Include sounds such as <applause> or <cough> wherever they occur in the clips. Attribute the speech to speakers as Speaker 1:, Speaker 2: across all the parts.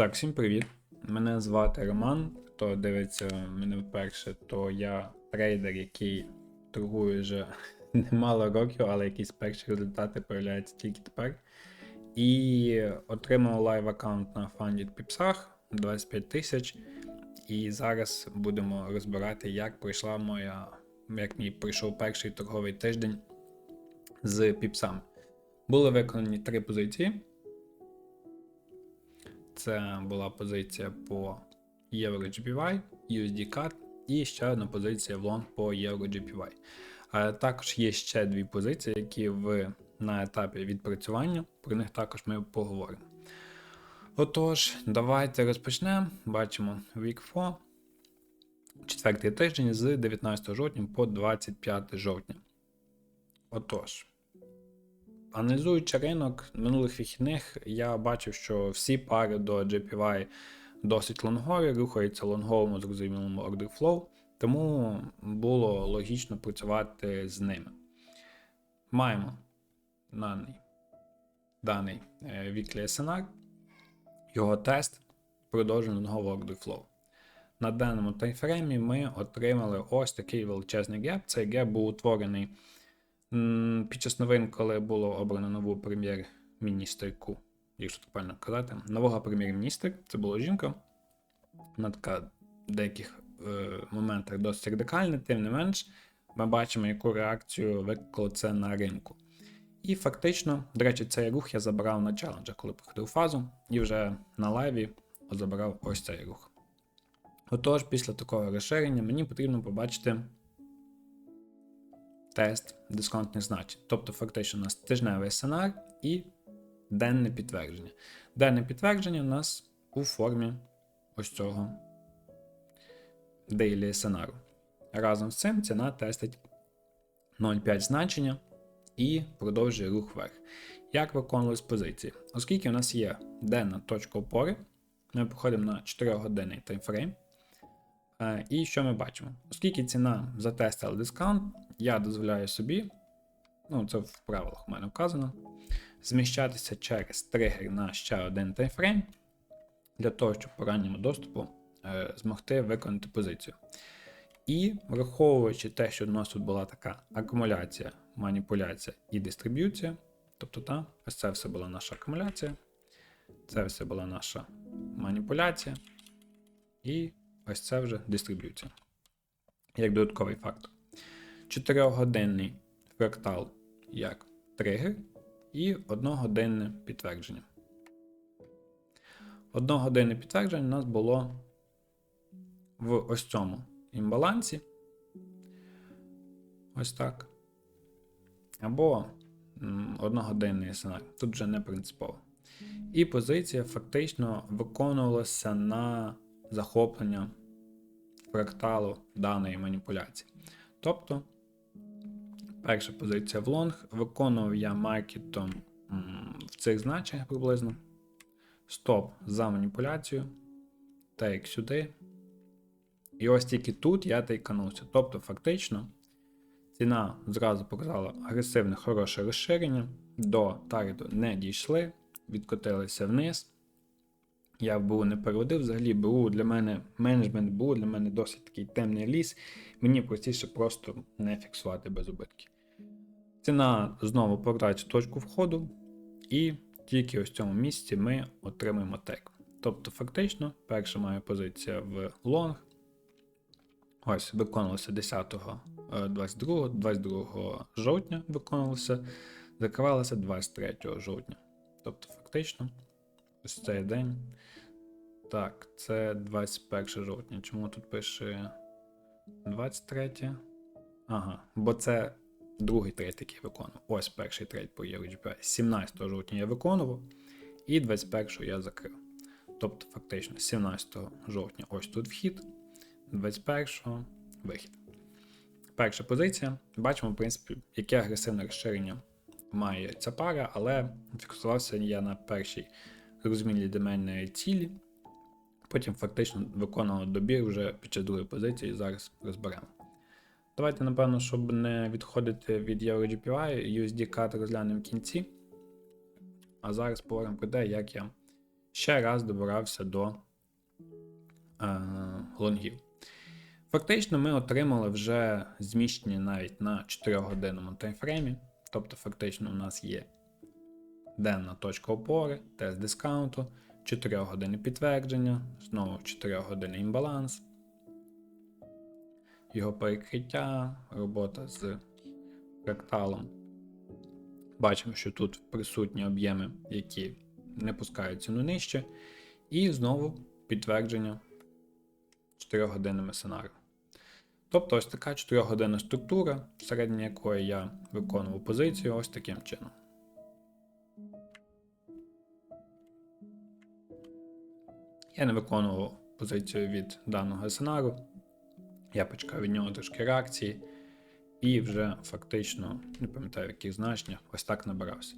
Speaker 1: Так, всім привіт. Мене звати Роман. Хто дивиться мене вперше, то я трейдер, який торгує вже <laughs> немало років, але якісь перші результати появляються тільки тепер. І отримав лайв аккаунт на Funded Піпсах 25 тисяч. І зараз будемо розбирати, як пройшла моя, як мій пройшов перший торговий тиждень з піпсами. Були виконані три позиції. Це була позиція по EuroGPY, USD-CAD і ще одна позиція в лонг по EuroGPY. А також є ще дві позиції, які в, на етапі відпрацювання. Про них також ми поговоримо. Отож, давайте розпочнемо. Бачимо Week 4, четвертий тиждень з 19 жовтня по 25 жовтня. Отож. Аналізуючи ринок минулих вихідних, я бачив, що всі пари до JPY досить лонгові, рухаються лонговому зрозумілому order flow, тому було логічно працювати з ними. Маємо даний, даний е, weekly SNR, його тест, продовжує лонговий order flow. На даному таймфреймі ми отримали ось такий величезний геп. Цей геп був утворений. Під час новин, коли було обрано нову прем'єр-міністерку, якщо так правильно казати, нового прем'єр-міністра, це була жінка. Вона така в деяких е, моментах досить радикальна, тим не менш, ми бачимо, яку реакцію викликало це на ринку. І фактично, до речі, цей рух я забрав на челенджах, коли проходив фазу, і вже на лайві забрав ось цей рух. Отож, після такого розширення мені потрібно побачити тест дисконтних значень. Тобто, фактично, у нас тижневий сценар і денне підтвердження. Денне підтвердження у нас у формі ось цього daily сценару. Разом з цим ціна тестить 0,5 значення і продовжує рух вверх. Як виконувались позиції? Оскільки у нас є денна точка опори, ми походимо на 4-годинний таймфрейм. Е, І що ми бачимо? Оскільки ціна затестила дискаунт, я дозволяю собі, ну це в правилах у мене вказано, зміщатися через тригер на ще один таймфрейм для того, щоб по ранньому доступу е, змогти виконати позицію. І враховуючи те, що у нас тут була така акумуляція, маніпуляція і дистриб'юція, тобто та, ось це все була наша акумуляція, це все була наша маніпуляція, і ось це вже дистриб'юція. Як додатковий фактор. 4-годинний фрактал як тригер і 1-годинне підтвердження. Одногодинне підтвердження у нас було в ось цьому імбалансі. Ось так. Або одногодинний сценарій. Тут вже не принципово. І позиція фактично виконувалася на захоплення фракталу даної маніпуляції. Тобто, перша позиція в лонг, виконував я маркетом в цих значеннях приблизно. Стоп за маніпуляцію. Тейк сюди. І ось тільки тут я тейканувся. Тобто, фактично, ціна зразу показала агресивне хороше розширення. До таргету не дійшли, відкотилися вниз. Я БУ не переводив. Взагалі, БУ для мене менеджмент БУ для мене досить такий темний ліс. Мені простіше просто не фіксувати без убитків. Ціна знову в точку входу, і тільки ось в цьому місці ми отримаємо тек. Тобто, фактично, перша моя позиція в лонг. Ось виконувалося 10 е, 22, 22 жовтня виконувалося, закривалося 23 жовтня. Тобто, фактично, ось цей день. Так, це 21 жовтня. Чому тут пише 23? Ага, бо це другий трейд, який я виконував. Ось перший трейд по EuroGPI. 17 жовтня я виконував, і 21 я закрив. Тобто, фактично, 17 жовтня ось тут вхід, 21 вихід. Перша позиція. Бачимо, в принципі, яке агресивне розширення має ця пара, але фіксувався я на першій зрозумілій для мене цілі. Потім фактично виконував добір вже під час другої позиції, зараз розберемо. Давайте, напевно, щоб не відходити від EuroGPY, USD CAD розглянемо в кінці. А зараз поговоримо про те, як я ще раз добирався до е, лонгів. Фактично, ми отримали вже зміщення навіть на 4-годинному таймфреймі. Тобто, фактично, у нас є денна точка опори, тест дискаунту, 4 години підтвердження, знову 4 години імбаланс, його перекриття, робота з фракталом. Бачимо, що тут присутні об'єми, які не пускають ціну нижче. І знову підтвердження 4 годинними сценарієм. Тобто ось така 4 годинна структура, всередині якої я виконував позицію ось таким чином. Я не виконував позицію від даного сценарію. Я почекав від нього трошки реакції. І вже фактично, не пам'ятаю, в яких значеннях, ось так набирався.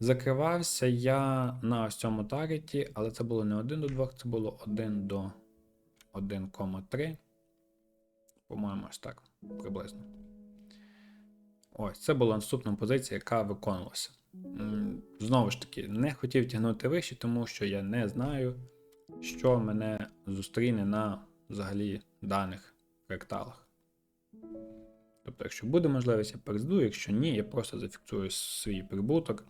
Speaker 1: Закривався я на ось цьому таргеті, але це було не 1 до 2, це було 1 до 1,3. По-моєму, ось так приблизно. Ось, це була наступна позиція, яка виконувалася. Знову ж таки, не хотів тягнути вище, тому що я не знаю, що мене зустріне на взагалі даних фракталах. Тобто, якщо буде можливість, я перезду, якщо ні, я просто зафіксую свій прибуток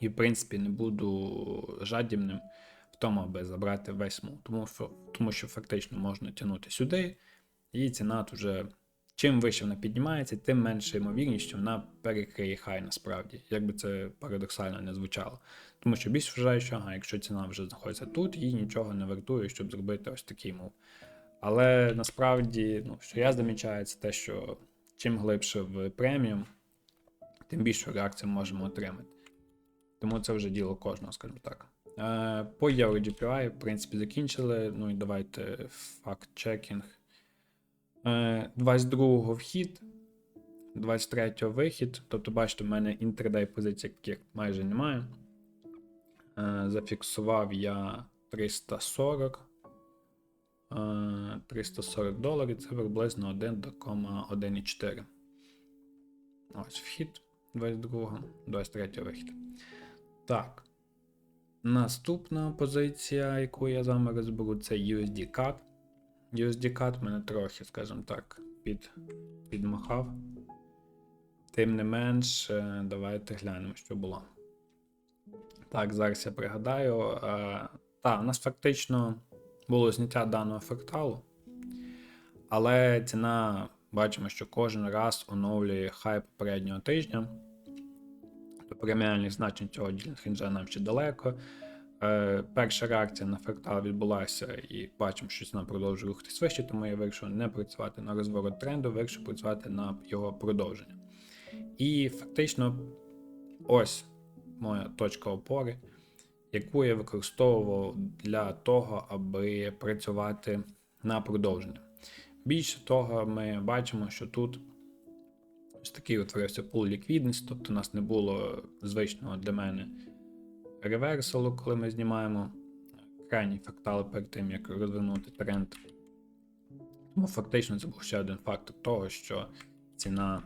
Speaker 1: і, в принципі, не буду жадібним в тому, аби забрати весь мул. Тому тому що фактично можна тягнути сюди, і ціна вже. Чим вище вона піднімається, тим менше ймовірність, що вона перекриє хай насправді, як би це парадоксально не звучало. Тому що більш вважаю, що ага, якщо ціна вже знаходиться тут, їй нічого не вартує, щоб зробити ось такий мов. Але насправді, ну, що я замічаю, це те, що чим глибше в преміум, тим більшу реакцію можемо отримати. Тому це вже діло кожного, скажімо так. Е, По EuroGPI, в принципі, закінчили. Ну і давайте факт-чекінг. Е, 22-го вхід, 23-го вихід. Тобто, бачите, в мене інтердей позицій яких майже немає. Е, Зафіксував я 340. Е, 340 доларів це приблизно 1,1,4. Ось вхід 22, 23 вихід. Так. Наступна позиція, яку я з вами розберу, це USD CAD. USD CAD мене трохи, скажімо так, під, підмахав. Тим не менш, е, давайте глянемо, що було. Так, зараз я пригадаю. Е, Так, у нас фактично було зняття даного фракталу, але ціна, бачимо, що кожен раз оновлює хай попереднього тижня. До преміальних значень цього ділінг нам ще далеко. Е, перша реакція на фрактал відбулася, і бачимо, що ціна продовжує рухатись вище, тому я вирішив не працювати на розворот тренду, вирішив працювати на його продовження. І фактично, ось моя точка опори, яку я використовував для того, аби працювати на продовження. Більше того, ми бачимо, що тут ось такий утворився пул ліквідності, тобто у нас не було звичного для мене реверсалу, коли ми знімаємо крайній фактал перед тим, як розвернути тренд. Тому фактично це був ще один фактор того, що ціна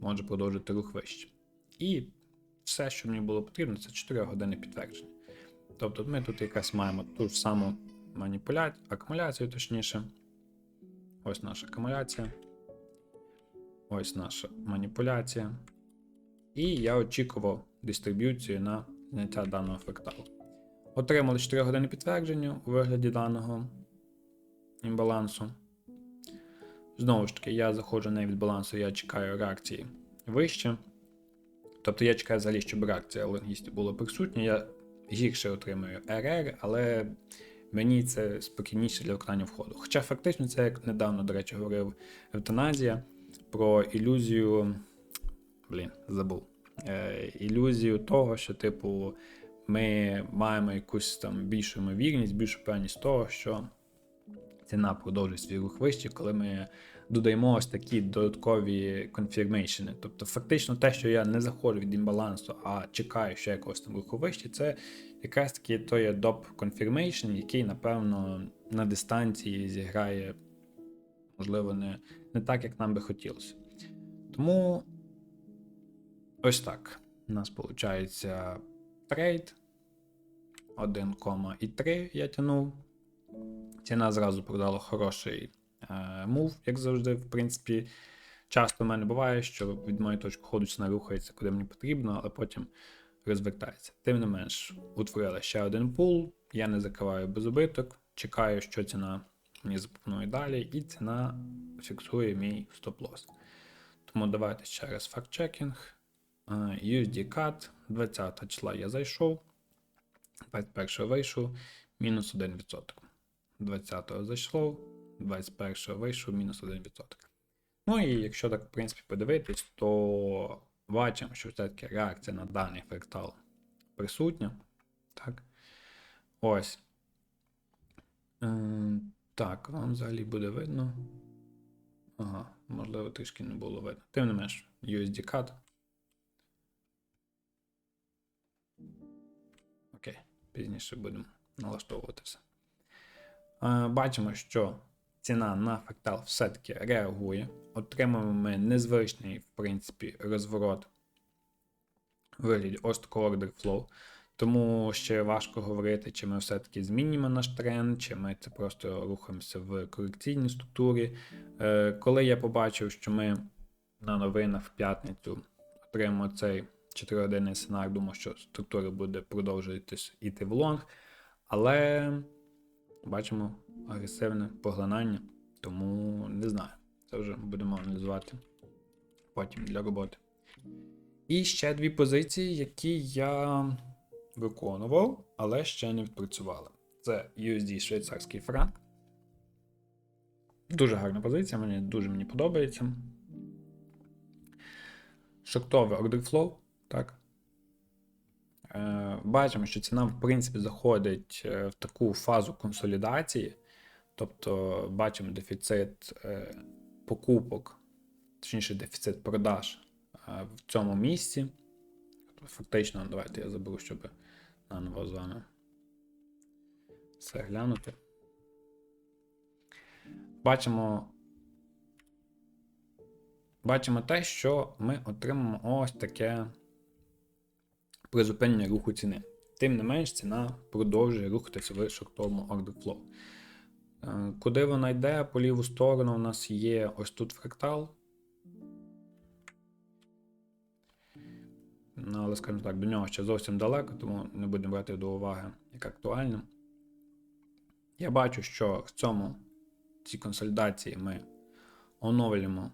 Speaker 1: може продовжити рух вище. І все, що мені було потрібно, це 4 години підтвердження. Тобто ми тут якраз маємо ту ж саму маніпуляцію, акумуляцію, точніше. Ось наша акумуляція. Ось наша маніпуляція. І я очікував дистриб'юцію на зняття даного фракталу. Отримали 4 години підтвердження у вигляді даного імбалансу. Знову ж таки, я заходжу не від балансу, я чекаю реакції вище. Тобто я чекаю взагалі, щоб реакція лонгістів була присутня. Я гірше отримую RR, але мені це спокійніше для виконання входу. Хоча фактично це як недавно, до речі, говорив Евтаназія про ілюзію. Блін, забув. Е, ілюзію того, що, типу, ми маємо якусь там більшу ймовірність, більшу певність того, що ціна продовжить свій рух вище, коли ми додаємо ось такі додаткові конфірмейшени. Тобто, фактично, те, що я не заходжу від імбалансу, а чекаю, що якогось там руху вище, це якраз таки той доп confirmation, який, напевно, на дистанції зіграє, можливо, не, не так, як нам би хотілося. Тому ось так. У нас виходить трейд. 1,3 я тянув. Ціна зразу продала хороший мув, як завжди. В принципі, часто в мене буває, що від моєї точки ходу ціна рухається, куди мені потрібно, але потім розвертається. Тим не менш, утворила ще один пул, я не закриваю без убиток, чекаю, що ціна мені запропонує далі, і ціна фіксує мій стоп-лосс. Тому давайте ще раз факт-чекінг. Е, USD CAD, 20 числа я зайшов, 21 вийшов, мінус 1%. 20 зайшло, 21 вийшов, мінус 1%. Ну і якщо так, в принципі, подивитись, то бачимо, що все-таки реакція на даний фрактал присутня. Так. Ось. Е, так, вам взагалі буде видно. Ага, можливо, трішки не було видно. Тим не менш, USD CAD. Окей, пізніше будемо налаштовувати все. Е, Бачимо, що ціна на фрактал все-таки реагує. Отримуємо ми незвичний, в принципі, розворот у вигляді ось такого order flow. Тому ще важко говорити, чи ми все-таки змінюємо наш тренд, чи ми це просто рухаємося в корекційній структурі. Е, Коли я побачив, що ми на новинах в п'ятницю отримаємо цей 4-годинний сценар, думав, що структура буде продовжуватись іти в лонг, але бачимо агресивне поглинання, тому не знаю. Це вже будемо аналізувати потім для роботи. І ще дві позиції, які я виконував, але ще не відпрацювали. Це USD швейцарський франк. Дуже гарна позиція, мені дуже мені подобається. Order flow, так. Е, бачимо, що ціна, в принципі, заходить е, в таку фазу консолідації. Тобто бачимо дефіцит е, покупок, точніше, дефіцит продаж в цьому місці. Фактично, давайте я заберу, щоб наново з вами все глянути. Бачимо. Бачимо те, що ми отримаємо ось таке призупинення руху ціни. Тим не менш, ціна продовжує рухатися в шортовому order flow. Е, Куди вона йде? По ліву сторону у нас є ось тут фрактал. Ну, але, скажімо так, до нього ще зовсім далеко, тому не будемо брати до уваги як актуально. Я бачу, що в цьому цій консолідації ми оновлюємо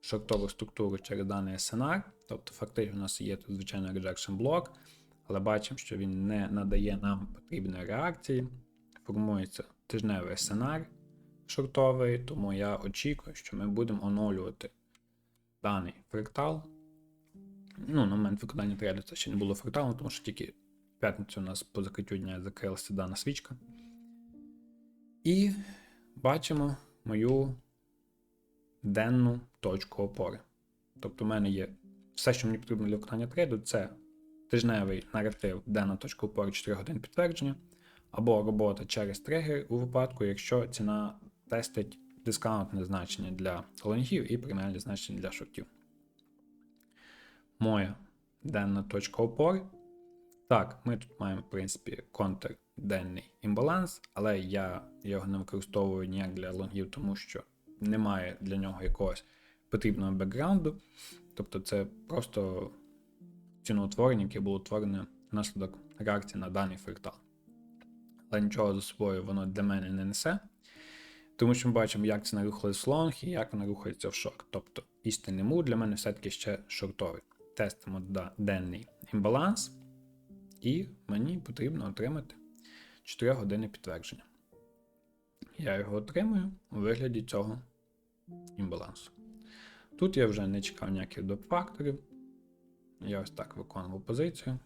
Speaker 1: шортову структуру через даний сценар. Тобто, фактично, у нас є тут звичайно rejection блок, але бачимо, що він не надає нам потрібної реакції. Формується тижневий сценар шортовий, тому я очікую, що ми будемо оновлювати даний фрактал. Ну, на момент виконання трейду це ще не було фракталом, тому що тільки в п'ятницю у нас по закриттю дня закрилася дана свічка. І бачимо мою денну точку опори. Тобто, у мене є все, що мені потрібно для виконання трейду, це тижневий наратив денна точка опори 4 години підтвердження, або робота через тригер у випадку, якщо ціна тестить дискаунтне значення для лонгів і преміальне значення для шортів. Моя денна точка опори. Так, ми тут маємо, в принципі, контрденний імбаланс, але я його не використовую ніяк для лонгів, тому що немає для нього якогось потрібного бекграунду. Тобто це просто ціноутворення, яке було утворене внаслідок реакції на даний фрактал. Але нічого за собою воно для мене не несе. Тому що ми бачимо, як ціна рухалась в лонг і як вона рухається в шорт. Тобто істинний мув для мене все-таки ще шортовий. Тестимо денний імбаланс, і мені потрібно отримати 4 години підтвердження. Я його отримую у вигляді цього імбалансу. Тут я вже не чекав ніяких доп-факторів. Я ось так виконував позицію.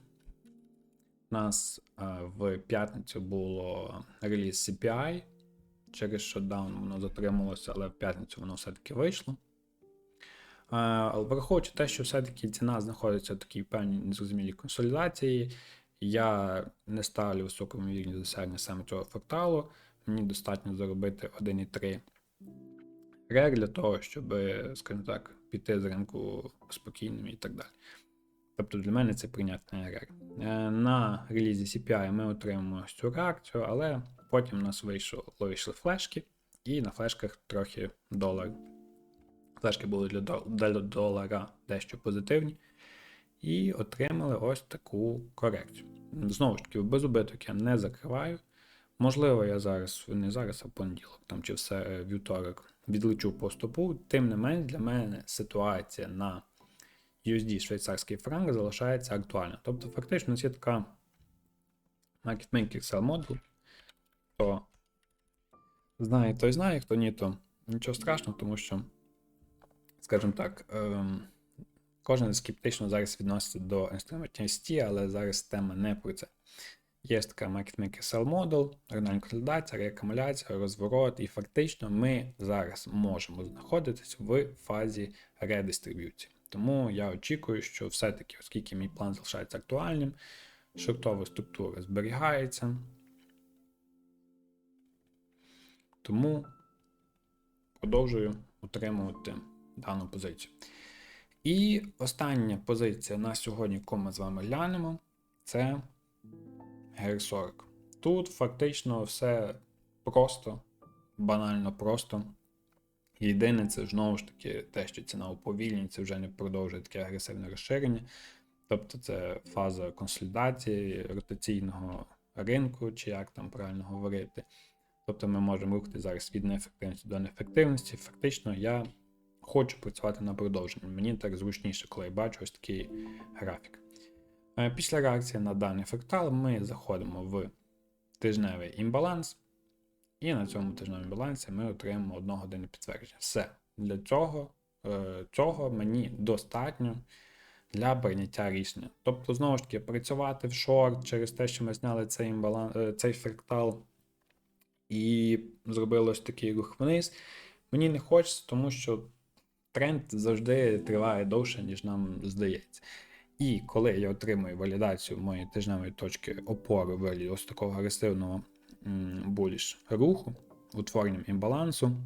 Speaker 1: У нас а, в п'ятницю було реліз CPI. Через шотдаун воно затрималося, але в п'ятницю воно все-таки вийшло. Але враховуючи те, що все-таки ціна знаходиться в такій певній незрозумілій консолідації, я не ставлю високу ймовірність досягнення саме цього фракталу. Мені достатньо заробити 1,3 рек для того, щоб, скажімо так, піти з ринку спокійним і так далі. Тобто для мене це прийнятний. Е, На релізі CPI ми отримуємо ось цю реакцію, але потім у нас вийшло, вийшли флешки, і на флешках трохи долар. Флешки були для, для долара дещо позитивні. І отримали ось таку корекцію. Знову ж таки, без убиток я не закриваю. Можливо, я зараз, не зараз, а понеділок там, чи все вівторок відлечу по стопу. Тим не менш, для мене ситуація на USD швейцарський франк залишається актуальна. Тобто, фактично, є така market maker sell model, то знає, той знає, хто ні, то нічого страшного, тому що, скажімо так, ем, кожен скептично зараз відноситься до інструментності, але зараз тема не про це. Є така maker sell model, оригінальна консолідація, реакумуляція, розворот, і фактично ми зараз можемо знаходитись в фазі редистриб'юції. Тому я очікую, що все-таки, оскільки мій план залишається актуальним, шортова структура зберігається. Тому продовжую утримувати дану позицію. І остання позиція на сьогодні, яку ми з вами глянемо, це GR40. Тут фактично все просто, банально просто. Єдине, це знову ж таки те, що ціна уповільнюється, вже не продовжує таке агресивне розширення. Тобто це фаза консолідації ротаційного ринку, чи як там правильно говорити. Тобто ми можемо рухати зараз від неефективності до неефективності. Фактично, я хочу працювати на продовження. Мені так зручніше, коли я бачу ось такий графік. Е, Після реакції на даний фрактал ми заходимо в тижневий імбаланс, і на цьому тижневому балансі ми отримаємо одного години підтвердження. Все. Для цього, е, цього мені достатньо для прийняття рішення. Тобто, знову ж таки, працювати в шорт через те, що ми зняли цей імбаланс, е, цей фрактал і зробили ось такий рух вниз. Мені не хочеться, тому що тренд завжди триває довше, ніж нам здається. І коли я отримую валідацію моєї тижневої точки опори вигляді ось такого агресивного буліш руху, утворенням імбалансу,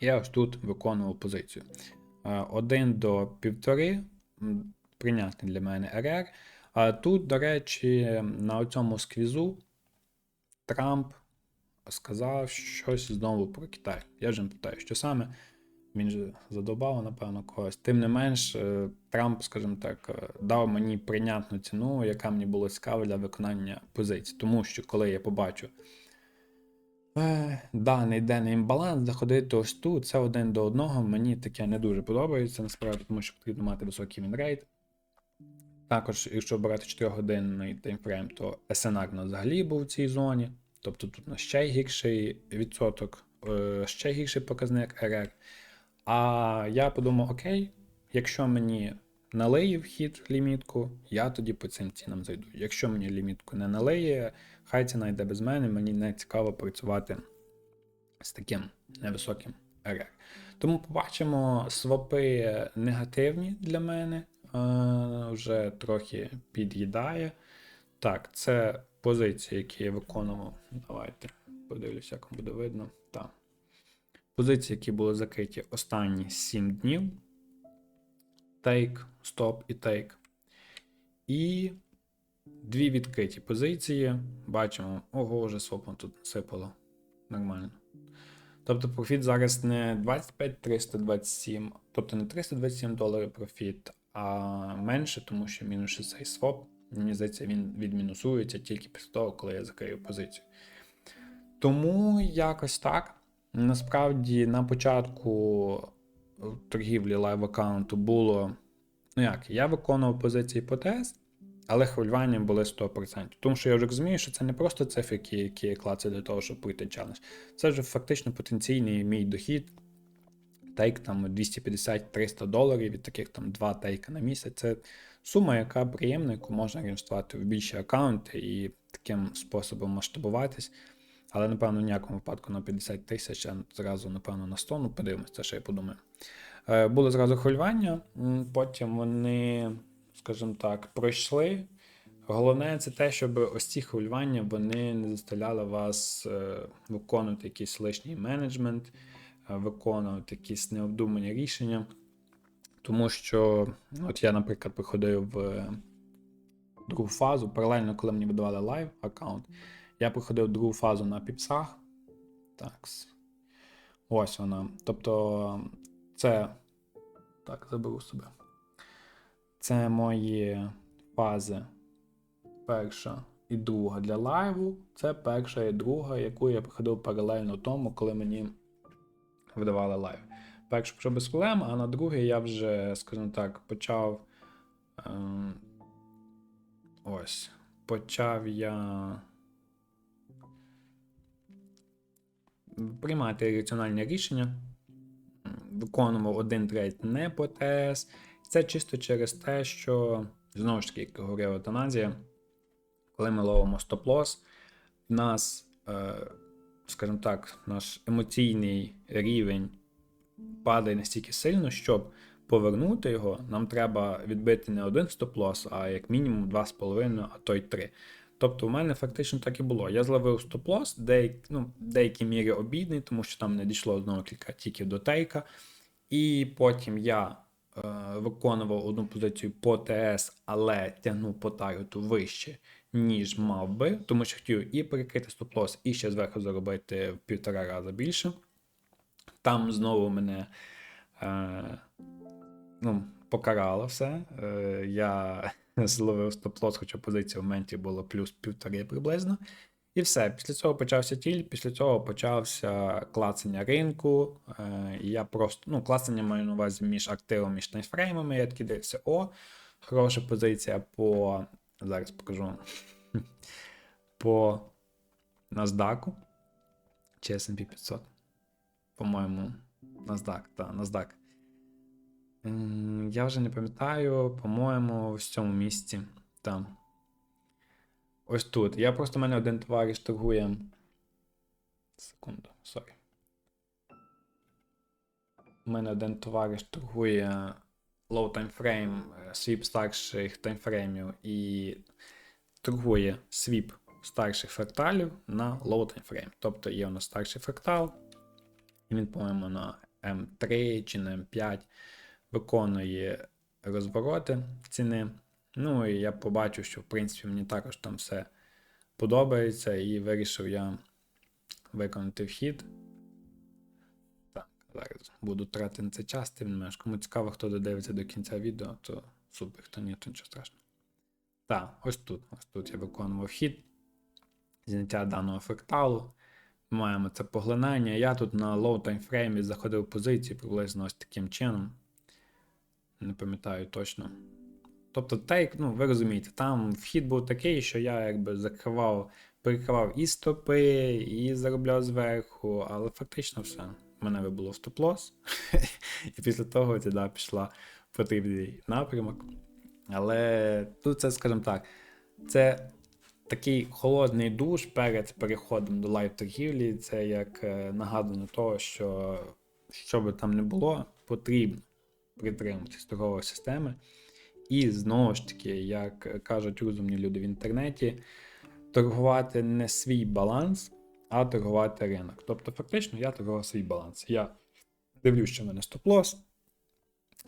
Speaker 1: я ось тут виконував позицію. 1 до 1,5 прийнятний для мене РР. А тут, до речі, на цьому сквізу Трамп сказав щось знову про Китай. Я вже не питаю, що саме. Він же задобав, напевно, когось. Тим не менш, е, Трамп, скажімо так, е, дав мені прийнятну ціну, яка мені була цікава для виконання позицій. Тому що коли я побачу е, даний денний імбаланс, заходити ось тут, це один до одного, мені таке не дуже подобається, насправді, тому що потрібно мати високий вінрейт. Також, якщо брати 4-годинний таймфрейм, то SNR взагалі був в цій зоні. Тобто тут у нас ще гірший відсоток, е, ще гірший показник RR. А я подумав: окей, якщо мені налиє вхід лімітку, я тоді по цим цінам зайду. Якщо мені лімітку не налиє, хай ціна йде без мене, мені не цікаво працювати з таким невисоким RR. Тому побачимо, свопи негативні для мене, е, вже трохи під'їдає. Так, це позиції, які я виконував. Давайте подивлюся, як буде видно. Позиції, які були закриті останні 7 днів. Тейк, стоп і тейк. І дві відкриті позиції. Бачимо, ого, вже свопом тут сипало. Нормально. Тобто профіт зараз не 25 327, тобто не 327 доларів профіт, а менше, тому що мінус цей своп. Мені здається, він відмінусується тільки після того, коли я закрию позицію. Тому якось так. Насправді, на початку торгівлі лайв аккаунту було. Ну як, я виконував позиції по тест, але хвилювання були 100%. Тому що я вже розумію, що це не просто цифри, які я клацаю для того, щоб пройти челендж. Це вже фактично потенційний мій дохід. Тейк там 250-300 доларів від таких там 2 тейка на місяць. Це сума, яка приємна, яку можна реєструвати в більші аккаунти і таким способом масштабуватись. Але, напевно, в ніякому випадку на 50 тисяч, а зразу, напевно, на 100, ну подивимось, це ще я подумаю. Е, Було зразу хвилювання, потім вони, скажімо так, пройшли. Головне, це те, щоб ось ці хвилювання вони не заставляли вас е, виконувати якийсь лишній менеджмент, е, виконувати якісь необдумані рішення. Тому що, от я, наприклад, приходив в другу фазу, паралельно, коли мені видавали лайв аккаунт, я проходив другу фазу на піпсах. Так. Ось вона. Тобто, це. Так, заберу себе. Це мої фази перша і друга для лайву. Це перша і друга, яку я проходив паралельно тому, коли мені видавали лайв. Першу вже без проблем, а на другий я вже, скажімо так, почав. Ем, ось. Почав я. Приймати раціональні рішення. Виконував один трейд не по ТС. Це чисто через те, що, знову ж таки, як говорив Атаназія, коли ми ловимо стоп-лосс, в нас, е, скажімо так, наш емоційний рівень падає настільки сильно, щоб повернути його, нам треба відбити не один стоп-лосс, а як мінімум 2,5, а то й 3. Тобто, у мене фактично так і було. Я зловив стоп-лосс, деяк, ну, в деякій мірі обідний, тому що там не дійшло знову кілька тільки до тейка. І потім я е, виконував одну позицію по ТС, але тягнув по таргету вище, ніж мав би, тому що хотів і перекрити стоп-лосс, і ще зверху заробити в півтора рази більше. Там знову мене е, ну, покарало все. Е, я <laughs> зловив стоп-лосс, хоча позиція в моменті було плюс півтори приблизно. І все. Після цього почався тіль, після цього почався клацання ринку. Е, і я просто, ну, клацання маю на увазі між активом і таймфреймами. Я такий дивився, о, хороша позиція по. Зараз покажу. <laughs> По NASDAQ чи S&P 500. По-моєму, NASDAQ, так, NASDAQ. Я вже не пам'ятаю, по-моєму, в цьому місці. Там. Ось тут. Я просто в мене один товариш торгує. Секунду, сорі. У мене один товариш торгує low е, свіп старших таймфреймів і торгує свіп старших фракталів на low frame. Тобто є у нас старший фрактал, і він, по-моєму, на M3 чи на M5 виконує розвороти ціни. Ну і я побачив, що в принципі мені також там все подобається, і вирішив я виконати вхід. Так, зараз буду тратити це час, тим менш. Кому цікаво, хто додивиться до кінця відео, то супер, хто ні, то нічого страшного. Так, ось тут. Ось тут я виконував вхід. Зняття даного фракталу. Маємо це поглинання. Я тут на time frame заходив позиції приблизно ось таким чином. Не пам'ятаю точно. Тобто, тейк, ну, ви розумієте, там вхід був такий, що я якби закривав, перекривав і стопи, і заробляв зверху, але фактично все. У мене вибуло стоп-лосс. <laughs> і після того ціда пішла потрібний напрямок. Але тут це, скажімо так, це такий холодний душ перед переходом до лайв-торгівлі. Це як е, нагадування того, що що би там не було, потрібно притримуватись торгової системи. І знову ж таки, як кажуть розумні люди в інтернеті, торгувати не свій баланс, а торгувати ринок. Тобто, фактично, я торгував свій баланс. Я дивлюсь, що в мене стоп-лосс.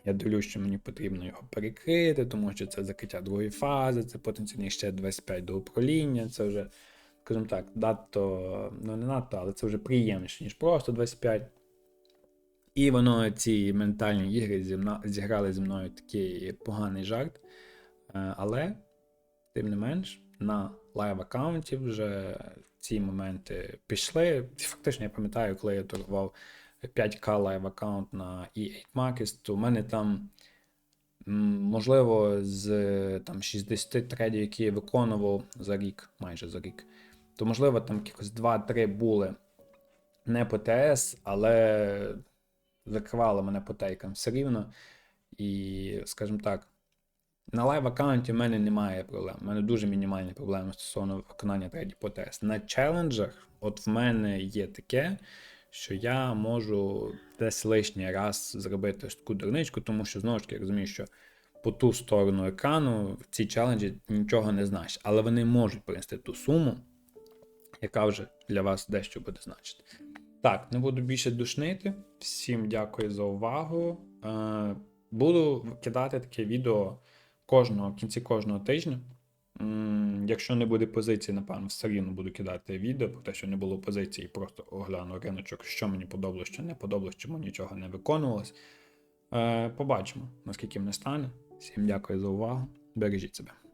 Speaker 1: Я дивлюсь, що мені потрібно його перекрити, тому що це закриття другої фази, це потенційно ще 25 до управління. Це вже, скажімо так, надто, ну не надто, але це вже приємніше, ніж просто 25. І воно ці ментальні ігри зі мною, зіграли зі мною такий поганий жарт. Е, Але, тим не менш, на лайв аккаунті вже ці моменти пішли. Фактично, я пам'ятаю, коли я торгував 5К лайв аккаунт на E8 Markets, то в мене там, можливо, з там, 60 трейдів, які я виконував за рік, майже за рік, то, можливо, там якихось 2-3 були не по ТС, але закривали мене по тейкам все рівно. І, скажімо так, на лайв аккаунті в мене немає проблем. У мене дуже мінімальні проблеми стосовно виконання трейдів по ТС. На челенджах, от в мене є таке, що я можу десь лишній раз зробити таку дурничку, тому що знову ж таки я розумію, що по ту сторону екрану ці челенджі нічого не значать, але вони можуть принести ту суму, яка вже для вас дещо буде значити. Так, не буду більше душнити. Всім дякую за увагу. Е, Буду кидати таке відео кожного в кінці кожного тижня. Якщо не буде позиції, напевно, все рівно буду кидати відео про те, що не було позиції, просто огляну риночок, що мені подобалось, що не подобалось, чому нічого не виконувалось. Е, побачимо, наскільки мене стане. Всім дякую за увагу. Бережіть себе.